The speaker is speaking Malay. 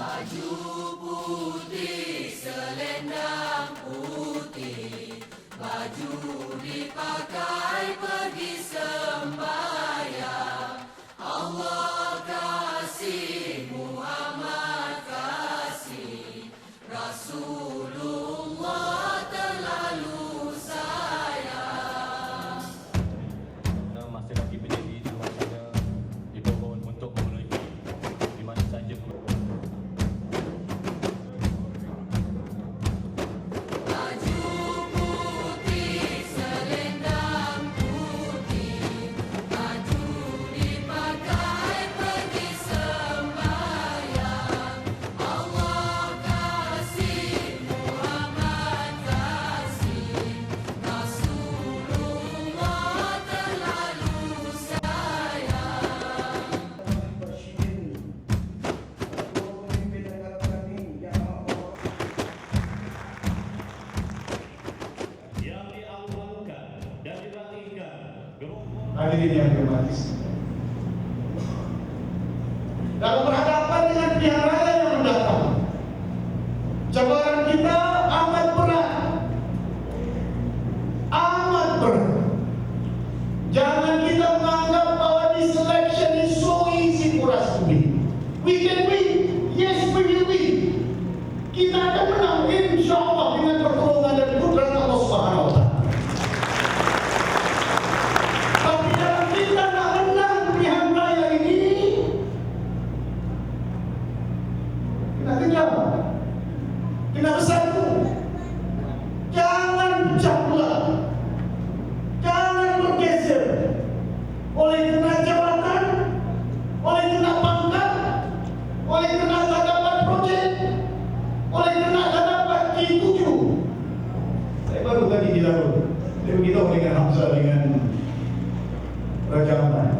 masih Hadirin yang dihormati. Dalam berhadapan dengan pihak raya yang mendatang, cabaran kita amat berat. Amat berat. Jangan kita menganggap bahwa this election is so easy for us to win. We can win. Yes, we will win. Kita akan menang insya Kena kejar Kena bersatu Jangan pecah belah Jangan bergeser. Oleh kena jabatan Oleh kena pangkat Oleh kena tak dapat projek Oleh kena tak dapat G7 Saya baru tadi di Larut Saya beritahu dengan Hamzah dengan Raja Ahmad